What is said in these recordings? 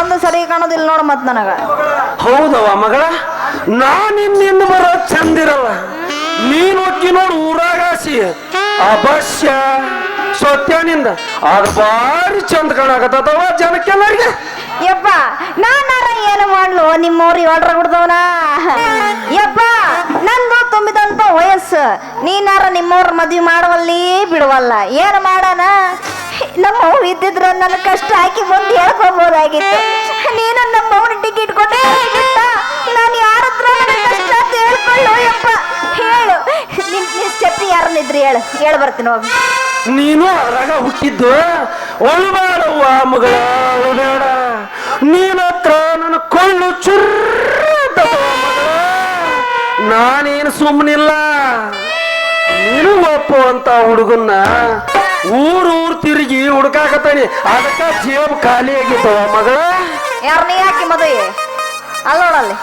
ಒಂದು ಸರಿ ಕಾಣೋದಿಲ್ಲ ನೋಡ ಮತ್ ನನಗ. ಹೌದವ ಮಗಳ? ನಾನಿನ್ನಿಂದ ಬರೋ ಚಂದಿರಲ್ಲ ನೀನ್ ಒಕ್ಕಿ ನೋಡು ಊರಾಗಾಸಿ. ಅವಶ್ಯ ಸತ್ಯನಿಂದ ಅದು ಬಾರಿ ಚಂದ ಕಾಣಕತ್ತವ ಜನಕ್ಕೆಲ್ಲರಿಗೆ. ಯಪ್ಪ ನಾನಾರ ಏನು ಮಾಡ್ಲು? ನಿಮ್ಮವ್ರು ಏಳ್ರ ಬಿಡ್ದವನ? ಯಪ್ಪ ನಂದು ತುಂಬಿದಂತ ವಯಸ್ಸು. ನೀನಾರ ನಿಮ್ಮವ್ರ ಮದ್ವಿ ಮಾಡವಲ್ಲಿ ಬಿಡವಲ್ಲ. ಏನು ಮಾಡೋಣ ನಮ್ಮವ್ವ ಇದ್ದಿದ್ರ ನನ್ನ ಕಷ್ಟ ಹಾಕಿ ಬಂದು ಹೇಳ್ಕೋಬಹುದಾಗಿತ್ತು ನೀನು ನಮ್ಮವ್ನ ಟಿಕೆಟ್ ಕೊಟ್ಟೆ ಬಿಟ್ಟ ನಾನು ಯಾರ ಹತ್ರ ನನ್ನ ಕಷ್ಟ ಹೇಳ್ಕೊಳ್ಳು ಯಪ್ಪ. ಹೇಳು, ನಿನ್ ನಿನ್ ಸ್ಟೆಪ್ ಯಾರನ್ನಿದ್ರಿ ಹೇಳು, ಹೇಳಿ ಬರ್ತೀನಿ ಹೋಗಿ. ನೀನು ಅದ್ರಾಗ ಹುಟ್ಟಿದ್ದು ಒಳ್ಬೇಡವ್ವ ಮಗಳ ಒಳ್ಬೇಡ ನೀನ ಹತ್ರ ನನ್ನ ಕೊಳ್ಳು ಚುರ್ರ ನಾನೇನು ಸುಮ್ಮನಿಲ್ಲ ನೀನು ಒಪ್ಪುವಂತ ಹುಡುಗನ್ನ ಊರ್ ಊರ್ ತಿರುಗಿ ಹುಡುಕಾಕತ್ತಾನಿ. ಅದಕ್ಕ ಜೇಬ್ ಖಾಲಿ ಆಗಿತ್ತು ಮಗಳ ನೀ ಯಾಕೆ ಮದುವೆ? ಅಲ್ಲ ನೋಡಲ್ಲಿ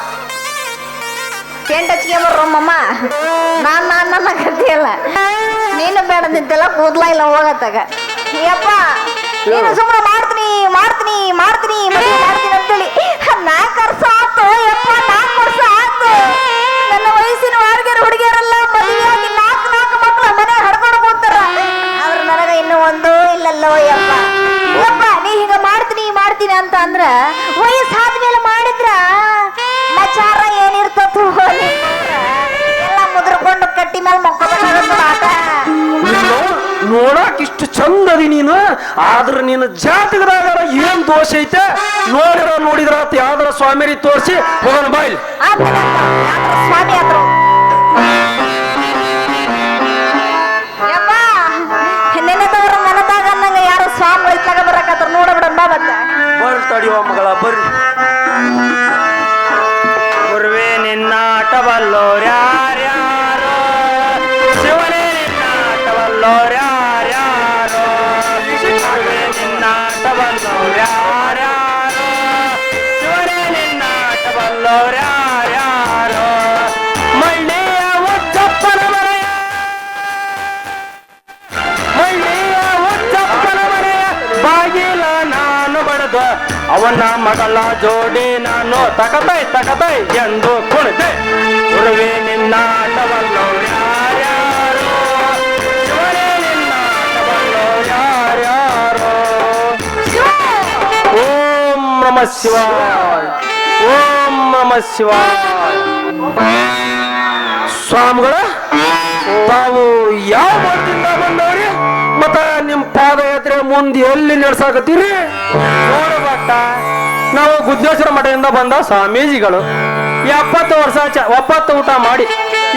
ಪೇಂಟ್ ಹಚ್ಗೆ ಬರ್ರಮ್ಮಮ್ಮ ನಾನ್ ನಾನ್ ನನ್ನ ಕತ್ತಿಯಲ್ಲ ನೀನು ಬೇಡ ನಿಂತೆಲ್ಲ ಕೂದ್ಲ ಇಲ್ಲ ಹೋಗತ್ತಾಗ. ಯಪ್ಪ, ನೀನು ಸುಮ್ಮನೆ ಮಾಡ್ತೀನಿ ಮಾಡ್ತೀನಿ ಮಾಡ್ತೀನಿ, ಮದುವೆ ಮಾಡ್ತೀನಿ ಅಂತೇಳಿ. ನಾಲ್ಕು ವರ್ಷ ಆತು ಯಪ್ಪ ನಾಲ್ಕು ವರ್ಷ ಆತು ನನ್ನ ವಯಸ್ಸಿನ ಹುಡುಗಿಯರೆಲ್ಲ ಮಾಡ್ತೀನಿ ವಯಸ್ಸಾದ ಮೇಲೆ ಮಾಡಿದ್ರ ಮಚಾರ ಏನಿರ್ತತು ಎಲ್ಲ ಮುದ್ರಕೊಂಡು ಕಟ್ಟಿ ಮೇಲೆ ನೀನು ನೋಡಕ್ ಇಷ್ಟು ಚಂದದಿ ನೀನು. ಆದ್ರೆ ನಿನ್ನ ಜಾತಕದಾಗ ಏನ್ ದೋಷ ಐತೆ? ನೋಡಿರ ನೋಡಿದ್ರ ಯಾವ್ದಾರ ಸ್ವಾಮಿರಿ ತೋರಿಸಿ ಹೋಗೋಣ ಬಾಯ್ಲಿ ಸ್ವಾಮಿ ಆದ್ರು ತಡಿಯುವ ಮಗಳ ಬರ್ರಿ. ಗುರುವೆ ನಿನ್ನಾಟವಲ್ಲೋರ್ಯಾರ್ಯಾರೋ ಶಿವನೇ ಶಿವನೇ ನಿನ್ನಾಟವಲ್ಲೋರ್ಯಾರ್ಯಾರೋ ಮಳ್ಳೆಯ ಒಚ್ಚಪ್ಪನ ಮರೆಯ ಮಳ್ಳೆಯ ಒಚ್ಚಪ್ಪನ ಮರೆಯ ಬಾಗಿಲ ನಾನು ಬಡದು ಅವನ ಮಗಳ ಜೋಡಿ ನಾನು ತಕತೈ ತಕತೈ ಎಂದು ಕುಣಿತೆ. ಗುರುವೆ ನಿನ್ನಾಟವಲ್ಲೋ ಯಾರ್ಯಾರೋ? ಶಿವನೇ ನಿನ್ನಾಟವಲ್ಲೋ ಯಾರ್ಯಾರೋ? ಓಂ ನಮ ಶಿವಾಯ. ಓಂ ನಮ ಶಿವಾಯ. ಸ್ವಾಮಿಗಳ, ತಾವು ಯಾವ ಪಾದಯಾತ್ರೆ ಮುಂದೆ ಎಲ್ಲಿ ನಡ್ಸಾಕತ್ತೀರಿ? ನೋಡಬಟ್ಟ ನಾವು ಗುದ್ದೇಶ್ವರ ಮಠದಿಂದ ಬಂದ ಸ್ವಾಮೀಜಿಗಳು ಎಪ್ಪತ್ತು ವರ್ಷ ಚ, ಒಪ್ಪತ್ತು ಊಟ ಮಾಡಿ,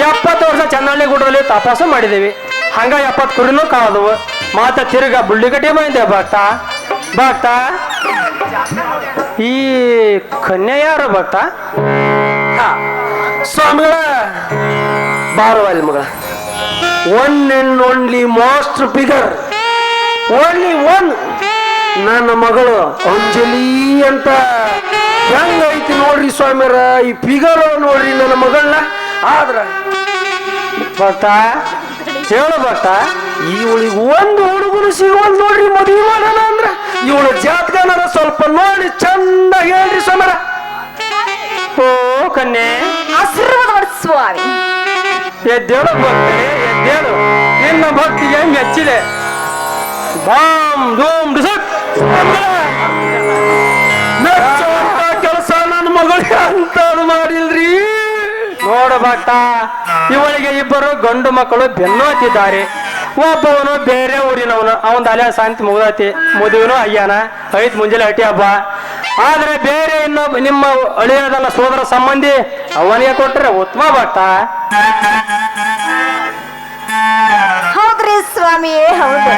ಎಪ್ಪತ್ತು ವರ್ಷ ಚೆನ್ನಳ್ಳಿ ಗುಡ್ರಲ್ಲಿ ತಪಾಸು ಮಾಡಿದ್ದೀವಿ ಹಂಗ ಎಪ್ಪತ್ತು ಕುರಿನೂ ಕಾದವು. ಮಾತ ತಿರ್ಗ ಬುಳ್ಳಿಗಟ್ಟಿ ಬಂದೆ ಭಕ್ತ. ಭಕ್ತ, ಈ ಕನ್ಯಾ ಯಾರು ಭಕ್ತ? ಸ್ವಾಮಿಗಳ ಬಾರವಲ್ಲಿ ಮಗ one and only most figure only one ನನ್ನ ಮಗಳು ಅಂಜಲಿ ಅಂತ. ಹೆಂಗೈತಿ ನೋಡ್ರಿ ಸ್ವಾಮಿಯರ ಈ ಫಿಗರ್ ನೋಡ್ರಿ ನನ್ನ ಮಗಳನ್ನ. ಆದ್ರ ಭಟ್ಟ ಹೇಳು ಭಟ್ಟ ಇವಳಿಗೆ ಒಂದು ಹುಡುಗನು ಸಿಗುವಂತ ನೋಡ್ರಿ ಮದುವೆ ಮಾಡೋಣ ಅಂದ್ರ. ಇವಳ ಜಾತಕನ ಸ್ವಲ್ಪ ನೋಡಿ ಚಂದ ಹೇಳ್ರಿ ಸ್ವಾಮಿಯರ ಓ ಕನ್ಯೆ ಆಶೀರ್ವಾದ ಮಾಡು ಸ್ವಾಮಿ. ಎದ್ದೇಳು ಭಕ್ತಿ ಎದ್ದೇಳು. ನಿನ್ನ ಭಕ್ತಿಗೆ ಮೆಚ್ಚಿದೆ ಬಾಮ್, ಧೂಮ್ ಡಿಸಕ್ ಕೆಲಸ ನನ್ನ ಮಗಳಿಗೆ ಅಂತ ಮಾಡಿಲ್ರಿ. ನೋಡಬಟ್ಟ ಇವಳಿಗೆ ಇಬ್ಬರು ಗಂಡು ಮಕ್ಕಳು ಬೆನ್ನು ಹತ್ತಿದ್ದಾರೆ. ಒಬ್ಬವನು ಬೇರೆ ಊರಿನವನು ಅವನ ಅಲೆ ಶಾಂತಿ ಮುಗಿದೈತಿ. ಮುದುವನು ಅಯ್ಯನ, ಐದು ಮುಂಜಾನೆ ಹಟ್ಟಿ ಹಬ್ಬ. ಆದ್ರೆ ಬೇರೆ ಇನ್ನೊಬ್ಬ ನಿಮ್ಮ ಅಳಿಯೋದಲ್ಲ ಸೋದರ ಸಂಬಂಧಿ, ಅವನಿಗೆ ಕೊಟ್ಟರೆ ಉತ್ತಮ ಭಕ್ತ. ಹೌದ್ರಿ ಸ್ವಾಮಿಯೇ, ಹೌದು.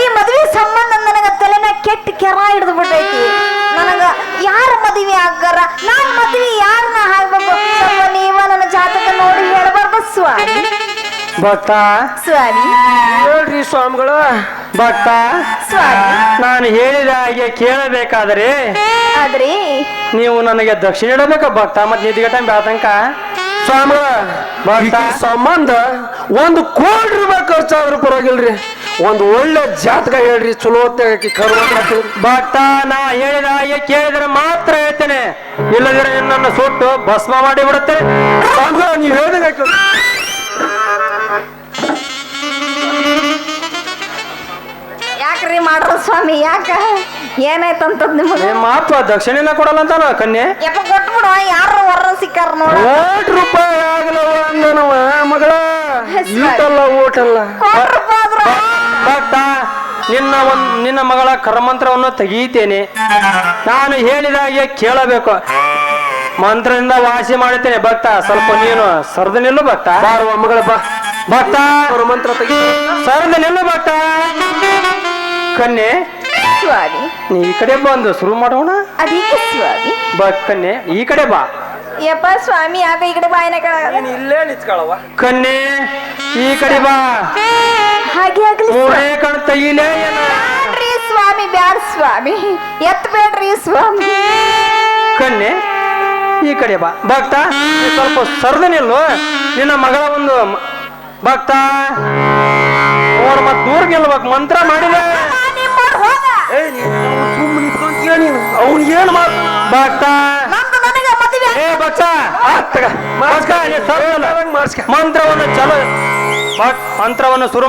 ಈ ಮದುವೆ ಸಂಬಂಧ ನನಗ ತಲೆನ ಕೆಟ್ಟ ಕೆರ ಹಿಡಿದು ಬಿಟ್ಟೈತಿ. ನನಗ ಯಾರ ಮದುವೆ ಆಗಾರ ನಾನ್ ಮದುವೆ ಯಾರನ್ನ ಆಗ್ಬೇಕು? ಸ್ವಲ್ಪ ನೀವ ನನ್ನ ಜಾತಕ ನೋಡಿ ಹೇಳ್ಬಾರ್ದು ಸ್ವಾಮಿ. ಭಟ್ಟ. ಸ್ವಾಮಿ. ಹೇಳ್ರಿ ಸ್ವಾಮಿಗಳು. ಭಕ್ತ ಸ್ವಾಮಿ. ನಾನು ಹೇಳಿದ ಹಾಗೆ ಕೇಳಬೇಕಾದ್ರೆ ಆದ್ರಿ ನೀವು ನನಗೆ ದಕ್ಷಿಣ ಇಡಬೇಕ ಭಕ್ತ ಮತ್ತೆ ನಿದ್ಗಟ ಬೇತಂಕ ಸ್ವಾಮಿಗಳ ಸಂಬಂಧ ಒಂದು ಕೋಟಿ ರೂಪಾಯಿ ಖರ್ಚಾದ್ರೂ ಪರವಾಗಿಲ್ರಿ. ಒಂದು ಒಳ್ಳೆ ಜಾತಕ ಹೇಳ್ರಿ ಚಲೋ ಬಟ್ಟ ನಾ ಹೇಳಿದ ಕೇಳಿದ್ರೆ ಮಾತ್ರ ಹೇಳ್ತೇನೆ. ಇಲ್ಲದ್ರೆ ನಿನ್ನನ್ನು ಸುಟ್ಟು ಭಸ್ಮ ಮಾಡಿ ಬಿಡುತ್ತೆ ನೀವು ಆಯ್ತು. ಯಾಕ್ರಿ ಮಾಡ್ರ ಸ್ವಾಮಿ ಯಾಕ? ಏನಾಯ್ತಂತ ನಿಮಗೆ? ಮಹತ್ವ? ದಕ್ಷಿಣ ದಕ್ಷಿಣೆನ ಕೊಡಲ್ಲ ಅಂತಾನ ಕನ್ಯೆ? ಯಪ್ಪ ಕೊಟ್ಬಿಡು ಯಾರು ಹೊರ ಸಿಕ್ಕಾರ ನೋಡ. ರೂಪಾಯಿ ಆಗಲವ ಅಂದನವ ಮಗಳ. ಊಟಲ್ಲ ಓಟಲ್ಲ ಭಕ್ತ ನಿನ್ನ ಒಂದು ನಿನ್ನ ಮಗಳ ಕರಮಂತ್ರವನ್ನು ತೆಗೀತೇನೆ. ನಾನು ಹೇಳಿದಾಗೆ ಕೇಳಬೇಕು. ಮಂತ್ರದಿಂದ ವಾಸಿ ಮಾಡುತ್ತೇನೆ ಭಕ್ತ. ಸ್ವಲ್ಪ ನೀನು ಸರದ ನಿಲ್ಲು ಭಕ್ತ. ಮಗಳ ಬಾ. ಭಕ್ತ ಅವ್ರ ಮಂತ್ರ ಸರದ ಸರದು ನಿಲ್ಲು ಭಕ್ತ. ಕನ್ಯೆ ಸ್ವಾಮಿ. ನೀ ಈ ಕಡೆ ಬಂದು ಶುರು ಮಾಡೋಣ. ಅದಕ್ಕೆ ಸ್ವಾಮಿ. ಬಾ ಕನ್ಯೆ ಈ ಕಡೆ ಬಾ. ಯಪ್ಪ ಸ್ವಾಮಿ ಯಾಕ ಈ ಕಡೆ ಬಾಯಿನ ನೀನ್ ಇಲ್ಲೇ ನಿಂತ್ಕೊಳ್ಳವ ಕನ್ಯೆ ಈ ಕಡೆ ಬಾ. ಹಾಗೆ ಆಗ್ಲಿ ಮೂರೇ ಕಣ್ ತೆಗಿಲೇ ಬ್ಯಾಡ್ರಿ ಸ್ವಾಮಿ ಬ್ಯಾಡ ಸ್ವಾಮಿ. ಎತ್ ಬೇಡ್ರಿ ಸ್ವಾಮಿ ಕನ್ಯೆ ಈ ಕಡೆ ಬಾ. ಭಕ್ತ ನೀ ಸ್ವಲ್ಪ ಸರದು ನಿಲ್ಲು. ನಿನ್ನ ಮಗಳ ಒಂದು ಮ- ಭಕ್ತ ನೋಡ್ ಮತ್ ದೂರ ಗೆಲ್ಬೇಕು ಮಂತ್ರ ಮಾಡಿದೆ. ಸುಮ್ಮನೆ ಅವ್ನು ಏನ್ ಮಾತು? ಭಕ್ತ ಏ ಭಕ್ತ ಭಕ್ತ, ನೀ ಸರದು ನಿಲ್ಲು. ಮಾಡಿಸ್ಕ ಮಂತ್ರವನ್ನು ಚಲೋ ಭಕ್- ಮಂತ್ರವನ್ನು ಶುರು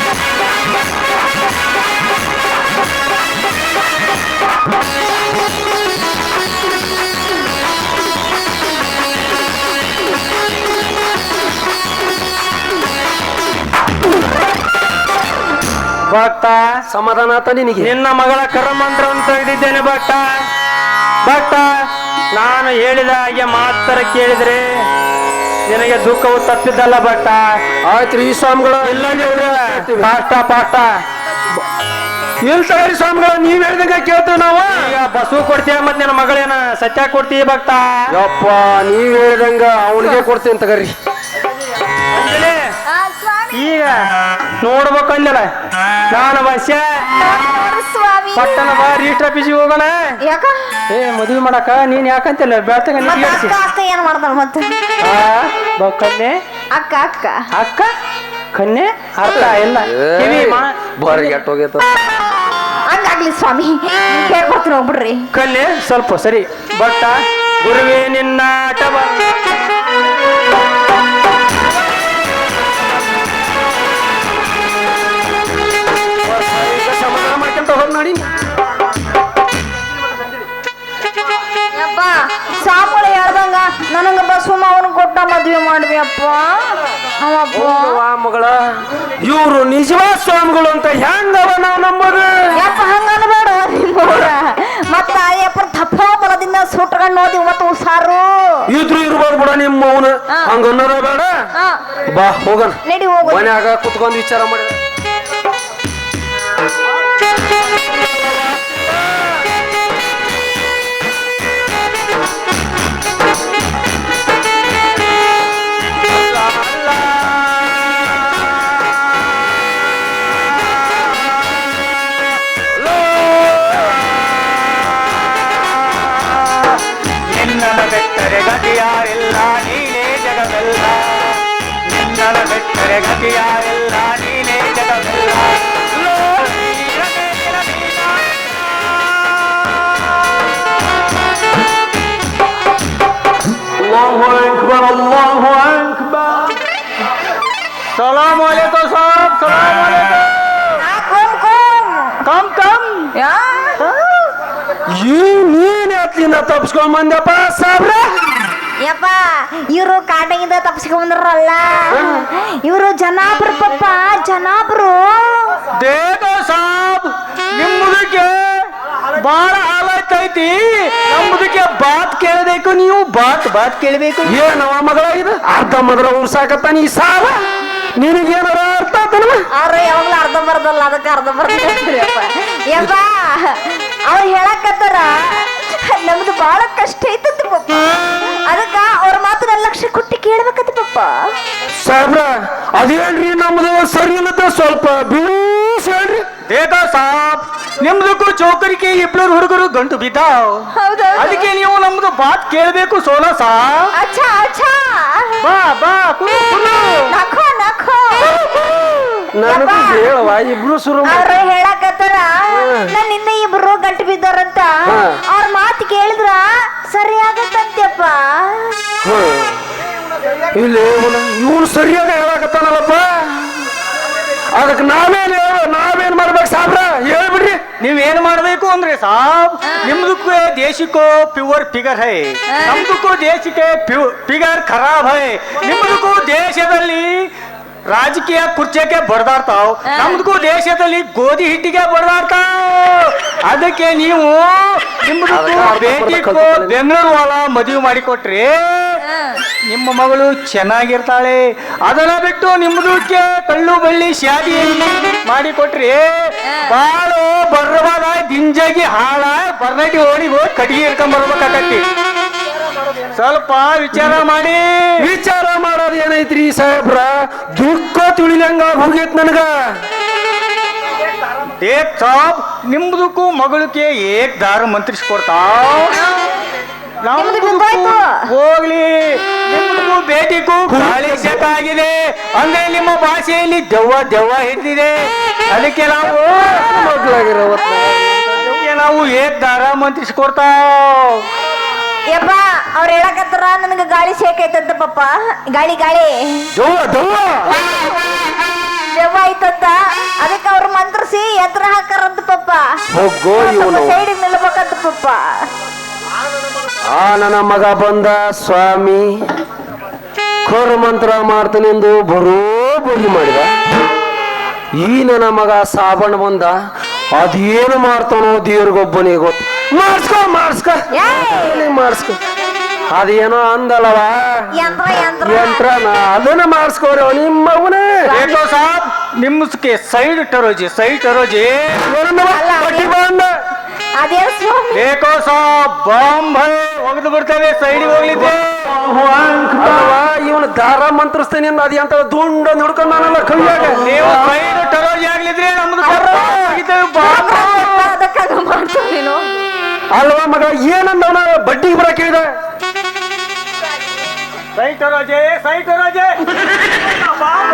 ಭಕ್ತ ಸಮಾಧಾನ ಆತ ನಿನಗೆ. ನಿನ್ನ ಮಗಳ ಕರಮಂತ್ರವನ್ನು ತೆಗೆದಿದ್ದೇನೆ ಭಟ್ಟ. ಭಟ್ಟ ನಾನು ಹೇಳಿದ ಹಾಗೆ ಮಾತ್ರ ಕೇಳಿದ್ರೆ ನಿನಗೆ ದುಃಖವು ತಪ್ಪಿದ್ದಲ್ಲ ಭಟ್ಟ. ಆಯ್ತ್ರಿ ಈ ಸ್ವಾಮಿಗಳು. ಇಲ್ಲ ಪಾಷ್ಟ ಪಾಷ್ಟ ಎಲ್ ತಗರಿ ಸ್ವಾಮಿಗಳು ನೀವ್ ಹೇಳ್ದಂಗ ಕೇಳ್ತೇವೆ ನಾವು. ಈಗ ಬಸು ಕೊಡ್ತೀಯ ಮತ್ ನಿನ್ನ ಮಗಳೇನ ಸತ್ಯ ಕೊಡ್ತೀಯ ಭಕ್ತ ಯಪ್ಪ ನೀವ್ ಹೇಳಿದಂಗ ಅವನಿಗೆ ಕೊಡ್ತೀನಿ ತಗರಿ ಈಗ ನೋಡ್ಬೇಕಂದಿಲ್ಲ. ನಾನು ಬಸ್ಯ ಪಟ್ಟನ ಸ್ವಾಮಿ ಪಟ್ಟಣ ಬಾ ರಿಜಿಸ್ಟರ್ ಆಫೀಸಿಗೆ ಹೋಗೋಣ. ಯಾಕ? ಏ ಮದುವೆ ಮಾಡಕ ನೀನ್ ಯಾಕಂತಿಲ್ಲ? ಬೆಳ್ತಂಗ ಮತ್ತ ಅಕ್ಕ ಅಕ್ಕ ಏನ್ ಮತ್ತೆ? ಕನ್ಯೆ ಅಕ್ಕ ಅಕ್ಕ. ಅಕ್ಕ ಕನ್ಯೆ ಅರ್ಥ ಇಲ್ಲ ಕಿವಿ ಮಾ ಬಾರಿ ಕೆಟ್ಟ ಹೋಗೈತ. ಹಂಗಾಗ್ಲಿ ಸ್ವಾಮಿ ಕೇಳ್ಕೊಡ್ತೀನಿ ಹೋಗ್ಬಿಡ್ರಿ. ಕನ್ನೆ ಸ್ವಲ್ಪ ಸರಿ. ಬಟ್ಟ ಗುರುವೇ ನಿನ್ನ ಆಟ ನನಗ ಬಸವಮ್ಮ ಅವನು ಕೊಟ್ಟ ಮದ್ವೆ ಮಾಡ್ವಿ ಅಪ್ಪ ಅವಪ್ಪ. ಹೌದವ್ವ ಮಗಳ ಇವರು ನಿಜವಾದ ಸ್ವಾಮಿಗಳು ಅಂತ ಹೆಂಗವ ನಾವು ನಂಬೋದು? ಯಪ್ಪ ಹಂಗ ಅನ್ಬೇಡ ನಿಮ್ಮವ್ರ ಮತ್ತ ಅಯ್ಯಪ್ಪ ತಪ್ಪ ಬಲದಿಂದ ಸುಟ್ಕೊಂಡು ನೋಡಿ ಮತ್ತು ಸಾರು ಇದ್ರು ಇರ್ಬೋದು ಬಿಡ ನಿಮ್ಮ ಅವನು ಹಂಗ ಅನ್ನೋದ ಬೇಡ. ಬಾ ಹೋಗೋಣ. ನಡಿ ಹೋಗು. ಮನ್ಯಾಗ ಕುತ್ಕೊಂಡು ವಿಚಾರ ಮಾಡಿ ಗತಿಯಾರಿಲ್ಲ ನೀನೇ ಜಗವೆಲ್ಲ. ನಿನ್ನನ ಬೆಟ್ಟರೆ ಗತಿಯಾರಿಲ್ಲ ನೀನೇ ಜಗವೆಲ್ಲ. ಅಲ್ಲಾಹು ಅಕ್ಬರ್ ಸಲಾಮ್ ಅಲೈಕುಂ ಸಾಬ್ ಸಲಾಮ್ ಅಲೈಕುಂ ಕಮ್ ಕಮ್. ಈ ನೀನ್ ಎತ್ಲಿಂದ ತಪ್ಸ್ಕೊಂಡ್ ಬಂದಪ್ಪ ಸಾಬ್ರ? ಯಪ್ಪ ಇವರು ಕಾಟಗಿಂದ ತಪ್ಪಿಸ್ಕೊಂಡ್ರಲ್ಲ ಇವರು ಜನಾಬ್ರು ಪಪ್ಪ ಜನಾಬ್ರು. ದೇವ ಸಾಬ್ ನಿಮ್ಮದಕ್ಕೆ ಬಹಳ ಹಾಲಾಯ್ತೈತಿ ಐತಿ ನಮ್ಮದಕ್ಕೆ ಬಾತ್ ಕೇಳಬೇಕು ನೀವು ಬಾತ್ ಬಾತ್ ಕೇಳಬೇಕು. ಏನವ ಮಗಳ ಇದು? ಅರ್ಧ ಮದ್ರ ಉರ್ಸಾಕತ್ತಾನ ಈ ಸಾಲ? ನಿನಗೇನಾರ ಅರ್ಥ ಆತನವ? ಅವ್ರ ಯಾವಾಗ್ಲೂ ಅರ್ಧ ಬರ್ದಲ್ಲ ಅದಕ್ಕೆ ಅರ್ಧ ಬರ್ದಪ್ಪ ಯಪ್ಪ ಅವ್ರು ಹೇಳಕತ್ತಾರ ನಮ್ದು ಬಹಳ ಕಷ್ಟ ಐತಂತ. ಸಾಹೇಬ್ರ ಅದೇನ್ರಿ ನಮ್ದು ಸರಿ ಇಲ್ಲದ ಸ್ವಲ್ಪ ಬೀಸ್ ಹೇಳ್ರಿ. ದೇದ ಸಾಬ್ ನಿಮ್ದಕ್ಕೂ ಚೌಕರಿಕೆ ಇಬ್ಬರು ಹುಡುಗರು ಗಂಟು ಬಿದ್ದಾವ್. ಹೌದೌದು ಅದಕ್ಕೆ ನೀವು ನಮ್ದು ಬಾತ್ ಕೇಳಬೇಕು ಸೋಲಾ ಸಾಬ್ ಅಚ್ಚಾ ಅಚ್ಚಾ. ಬಾ ಬಾ ನಖೋ ನಖೋ. ನನಗೂ ಹೇಳವ ಇಬ್ರು ಶುರು ಮಾಡ್- ಅವ್ರ ಹೇಳಕತ್ತಾರ. ನಿನ್ನೆ ಇನ್ನ ಇಬ್ರು ಗಂಟು ಬಿದ್ದಾರಂತ. ಅವ್ರ ಮಾತು ಕೇಳಿದ್ರ ಸರಿ ಇಲ್ಲಿ ಇವನು ಸರಿಯಾಗಿ ಹೇಳಕತ್ತಾನಲ್ಲಪ್ಪ. ಅದಕ್ಕೆ ನಾವೇನ್ ಹೇಳ ನಾವೇನ್ ಮಾಡ್ಬೇಕು ಸಾಬ್ರ? ಹೇಳ್ಬಿಡ್ರಿ. ನೀವೇನ್ ಮಾಡ್ಬೇಕು ಅಂದ್ರೆ ಸಾಬ್ ನಿಮ್ದಕ್ಕೂ ದೇಶಕ್ಕೂ ಪ್ಯೂರ್ ಫಿಗರ್ ಹೈ. ನಮ್ದಕ್ಕೂ ದೇಶಕ್ಕೆ ಫಿಗರ್ ಖರಾಬ್ ಹೈ. ನಿಮ್ದಕ್ಕೂ ದೇಶದಲ್ಲಿ ರಾಜಕೀಯ ಕುರ್ಚಕ್ಕೆ ಬಡದಾಡ್ತಾವ್. ನಮ್ದಕ್ಕೂ ದೇಶದಲ್ಲಿ ಗೋಧಿ ಹಿಟ್ಟಿಗೆ ಬಡದಾಡ್ತಾವ್. ಅದಕ್ಕೆ ನೀವು ನಿಮ್ದಕ್ಕೂ. ಬೆಂಗಳೂರು ವಾಲ ಮದುವೆ ಮಾಡಿಕೊಟ್ರಿ ನಿಮ್ಮ ಮಗಳು ಚೆನ್ನಾಗಿರ್ತಾಳೆ ಅದನ್ನ ಬಿಟ್ಟು ನಿಮ್ಮದಕ್ಕೆ ಕಳ್ಳು ಬಳ್ಳಿ ಶಾದಿ ಮಾಡಿ ಕೊಟ್ರಿ ಬಾಳು ಬರ್ರವಾದ ದಿಂಜಾಗಿ ಹಾಳ ಬರ್ನಟಿ ಓಡಿ ಹೋಗಿ ಕಟ್ಟಿಗೆ ಇಟ್ಕೊಂಡ್ ಬರ್ಬೇಕಾಗತ್ತಿ ಸ್ವಲ್ಪ ವಿಚಾರ ಮಾಡಿ. ವಿಚಾರ ಮಾಡೋದು ಏನೈತ್ರಿ ಸಾಹೇಬ್ರ? ದುಃಖ ತಿಳಿಲಂಗ ಹೋಗೈತ್ ನನಗ. ಏಕ್ ಸಾಬ್ ನಿಮ್ದಕ್ಕೂ ಮಗಳಕ್ಕೆ ಏಕ್ ದಾರ ಮಂತ್ರಿಸ್ಕೊಡ್ತಾವ್. ನಮ್ದಕ್ಕೂ ಹೋಗ್ಲಿ. ಭೇಟಿಗೂ ಗಾಳಿ ಸೆಟ್ ಆಗಿದೆ ಅಂದ್ರೆ ನಿಮ್ಮ ಭಾಷೆಯಲ್ಲಿ ದೆವ್ವ ದೆವ್ವ ಹಿಡಿದಿದೆ. ಅದಕ್ಕೆ ನಾವು. ಅದಕ್ಕೆ ನಾವು ಏಕ್ ದಾರ ಮಂತ್ರಿಸ್ಕೊಡ್ತಾವ್ ಯಪ್ಪ ಅವ್ರ ಹೇಳಕತ್ತಾರ ನನಗೆ ಗಾಳಿ ಸೇಕೈತಂತ ಪಪ್ಪ ಗಾಳಿ ಗಾಳಿ. ದವ್ವ ದವ್ವ. ದೆವ್ವ ಐತಂತ ಅದಕ್ಕೆ ಅವ್ರು ಮಂತ್ರಿಸಿ ಎತ್ತರ ಹಾಕಾರಂತ ಪಪ್ಪ ಹೋಗೋ ಇವನು. ಸೈಡ್ ನಿಲ್ಬೇಕಂತ ಪಪ್ಪ ಆ ನನ್ನ ಮಗ ಬಂದ ಸ್ವಾಮಿ. ಖೋರ ಮಂತ್ರ ಮಾಡ್ತಾನೆಂದು ಬರೋಬರಿ ಮಾಡಿದ. ಈ ನನ್ನ ಮಗ ಸಾಬಣ್ಣ ಬಂದ. ಅದೇನು ಮಾಡ್ತಾನೋ ದೇವ್ರಿಗೊಬ್ಬನಿಗೆ ಗೊತ್ತು. ಮಾಡಿಸ್ಕೊ ಮಾಡಿಸ್ಕೊ. ಏಯ್! ಮಾಡಿಸ್ಕೊ. ಅದೇನೋ ಅಂದಲ್ಲವ ಯಂತ್ರ ಯಂತ್ರ. ಯಂತ್ರ ನಾ ಅದನ್ನ ಮಾಡಿಸ್ಕೋರಿ ನಿಮ್ಮ ಅವನೇ ನಿಮ್ಮ ಸೈಡ್ ಟರೋಜಿ ಸೈಡ್ ಟರೋಜಿ. ಬಂದ. ಅದೇನ್ ಸ್ವಾಮಿ ಬೇಕೋ ಬಾಂಬ್ ಒಗೆದು ಬಿಡ್ತೇವೆ ಸೈಡ್ ಹೋಗ್ಲಿದ್ದೆ ಇವನು ದಾರ ಮಂತ್ರಿಸ್ತೇನೆ ಅದ ಅಂತ ದುಂಡ ನುಡ್ಕೊಂಡ್ ನಾನಲ್ಲ ಕೈಯಾಗ ನೀವು ಸೈಡ್ ಟರೋಜಿ ಆಗ್ಲಿದ್ರೆ ನಮ್ದು ಬಾಂಬ್ ಅದಕ್ಕಾಗ ಮಾಡ್ತೀನಿ ನೀನು ಅಲ್ವಾ ಮಗ ಏನಂದ ಬಡ್ಡಿಗೆ ಬರ ಟರೋಜಿ ಸೈಡ್ ಟರೋಜಿ ಬಾಂಬ್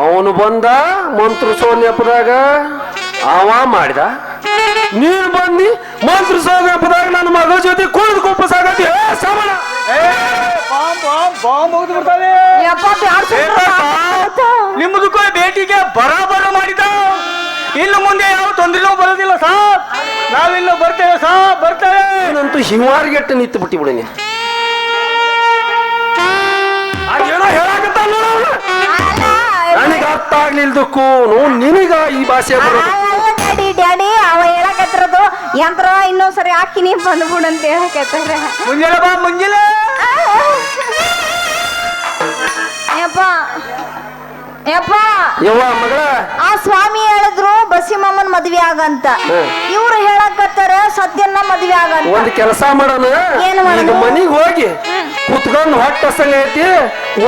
ಅವನು ಬಂದ ಮಂತ್ರ ನೆಪದಾಗ ಅವ ಮಾಡಿದ. ನೀನು ಬಂದಿ ಮಂತ್ರ ನೆಪದಾಗ ನನ್ನ ಮಗ ಜೊತೆ ಕುಳಿದು ಕುಪ್ಪಸಾಗತಿ ಏ, ಶ್ರವಣ. ಏ, ಬಾಂಬ್ ಹೋಗಿ ಬಿಡ್ತಾವೆ. ನಿಮ್ಮದಕ್ಕೂ ಭೇಟಿಗೆ ಬರಾಬರ ಮಾಡಿದ. ಇನ್ನು ಮುಂದೆ ಯಾವ ತೊಂದರೆನೂ ಬರೋದಿಲ್ಲ ಸಾಬ್ ನಾವಿನ್ನು ಬರ್ತೇವೆ ಸಾಬ್ ಬರ್ತೇವೆ. ನಂತೂ ಹಿಂವಾರಿಗೆಟ್ಟು ನಿಂತು ಬಿಟ್ಟಿ ಬಿಡಿ ನೀನು ಅದೇನೋ ಅವ್ನು. ನನಗೆ ಅರ್ಥ ಆಗ್ಲಿಲ್ದಕ್ಕೂ ನಿನಗ ಈ ಭಾಷೆ ಬರೋದು. ಡ್ಯಾಡಿ ಡ್ಯಾಡಿ ಅವ ಹೇಳಕತ್ತಿರೋದು ಯಂತ್ರ ಇನ್ನೊಂದ್ಸರಿ ಹಾಕಿನಿ ಬಂದ್ಬಿಡು ಅಂತ ಹೇಳಕತ್ತಾರ. ಮುಂಜಾನೆ ಬಾ ಮುಂಜಾನೆ. ಯಪ್ಪ ಯಪ್ಪ. ಯವ್ವ ಮಗಳ. ಆ ಸ್ವಾಮಿ ಹೇಳಿದ್ರು ಬಸ್ಸಿ ಮಾಮನ್ ಮದ್ವೆ ಆಗಂತ. ಇವ್ರು ಹೇಳಕತ್ತಾರ ಸದ್ಯನ್ನ ಮದ್ವೆ ಆಗಂತ. ಒಂದ್ ಕೆಲಸ ಮಾಡೋಣ. ಏನ್ ಮನಿಗ್ ಹೋಗಿ ಕುತ್ಕೊಂಡು ಹೊಟ್ಟ ಸಂಗ ಐತಿ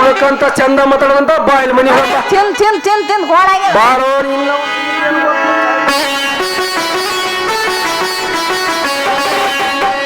ಉಳ್ಕಂತ ಚಂದ ಮಾತಾಡದಂತ ಬಾಯಿಲ್ ಮನಿ ಮನಿಗ್ ಹೋಗ. ತಿನ್ ತಿನ್ ತಿನ್ ತಿನ್ ಗೋಳಾಗೆ. ಬಾರೋ ನಿನ್ನ